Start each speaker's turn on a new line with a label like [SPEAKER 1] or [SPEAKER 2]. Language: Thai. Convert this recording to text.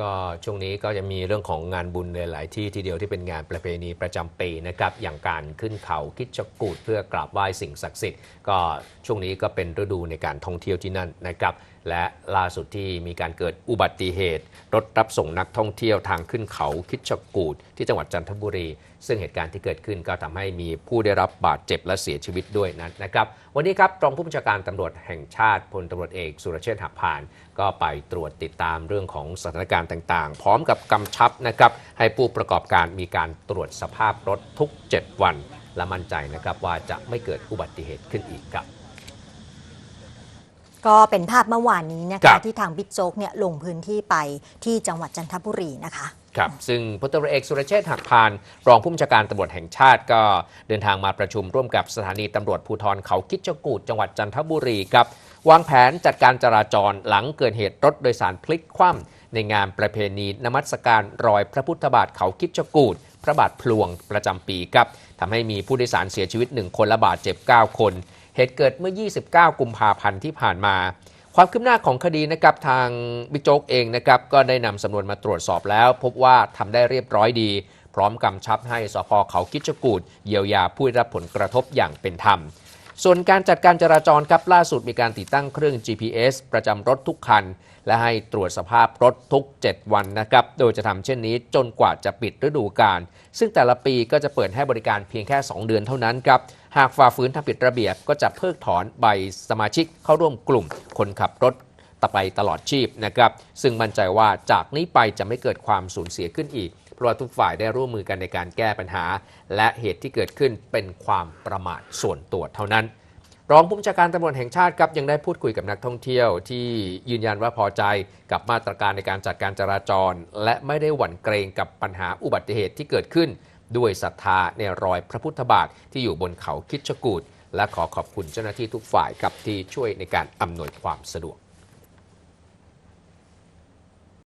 [SPEAKER 1] ก็ช่วงนี้ก็จะมีเรื่องของงานบุญในหลายที่ทีเดียวที่เป็นงานประเพณีประจำปีนะครับอย่างการขึ้นเขาคิดจกูดเพื่อกราบไหว้สิ่งศักดิ์สิทธิ์ก็ช่วงนี้ก็เป็นฤดูในการท่องเที่ยวที่นั่นนะครับและล่าสุดที่มีการเกิดอุบัติเหตุ รถรับส่งนักท่องเที่ยวทางขึ้นเขาคิดจกูดที่จังหวัดจันทบุรี ซึ่งเหตุการณ์ที่เกิดขึ้นก็ทำให้มีผู้ได้รับบาดเจ็บและเสียชีวิตด้วยนั้นนะครับ วันนี้ครับรองผู้บัญชาการตำรวจแห่งชาติพลตำรวจเอกสุรเชษฐ์หักพาน ก็ไปตรวจติดตามเรื่องของสถานการณ์ต่างๆ พร้อมกับกำชับนะครับให้ผู้ประกอบการมีการตรวจสภาพรถทุก 7 วัน และมั่นใจนะครับว่าจะไม่เกิดอุบัติเหตุขึ้นอีกครับ
[SPEAKER 2] ก็เป็นภาพเมื่อวานนี้นะ
[SPEAKER 1] ครั
[SPEAKER 2] คะ
[SPEAKER 1] บ
[SPEAKER 2] ที่ทางบิ๊กโจ๊กเนี่ยลงพื้นที่ไปที่จังหวัดจันทบุรีนะคะ
[SPEAKER 1] ครับซึ่งพลตำรวจเอกสุรเชษฐ์หักพาน รองผู้บัญชาการตำรวจแห่งชาติก็เดินทางมาประชุมร่วมกับสถานีตำรวจภูธรเขาคิดจกูดจังหวัดจันทบุรีครับ วางแผนจัดการจราจรหลังเกิดเหตุรถโดยสารพลิกคว่ำในงานประเพณีนมัสการรอยพระพุทธบาทเขาคิดจกูด พระบาทพลวงประจำปีครับทำให้มีผู้โดยสารเสียชีวิต 1 คนและบาดเจ็บ 9 คน เหตุเกิดเมื่อ 29 กุมภาพันธ์ที่ผ่านมาความคืบหน้าของคดีนะครับทางบิ๊กโจ๊กเองนะครับก็ได้นำสำนวนมาตรวจสอบแล้ว พบว่าทำได้เรียบร้อยดี พร้อมกำชับให้สพเขาคิดจกูดเยียวยาผู้ได้รับผลกระทบอย่างเป็นธรรม ส่วนการจัดการจราจรครับล่าสุดมีการติดตั้งเครื่อง GPS ประจำรถทุกคัน และให้ตรวจสภาพรถทุก 7 วันนะครับ โดยจะทำเช่นนี้จนกว่าจะปิดฤดูกาล ซึ่งแต่ละปีก็จะเปิดให้บริการเพียงแค่ 2 เดือนเท่านั้นครับ หากฝ่าฝืนทำผิดระเบียบก็จะเพิกถอนใบสมาชิกเข้าร่วมกลุ่ม คนขับรถต่อไปตลอดชีพนะครับ ซึ่งมั่นใจว่าจากนี้ไปจะไม่เกิดความสูญเสียขึ้นอีก ราะว่าทุกฝ่ายได้ร่วมมือกันในการแก้ปัญหา และเหตุที่เกิดขึ้นเป็นความประมาทส่วนตัวเท่านั้น รองผู้บัญชาการตำรวจแห่งชาติครับยังได้พูดคุยกับนักท่องเที่ยว ที่ยืนยันว่าพอใจกับมาตรการในการจัดการจราจร และไม่ได้หวั่นเกรงกับปัญหาอุบัติเหตุที่เกิดขึ้น ด้วยศรัทธาในรอยพระพุทธบาทที่อยู่บนเขาคิดชกูดและขอขอบคุณเจ้าหน้าที่ทุกฝ่ายครับที่ช่วยในการอำนวยความสะดวก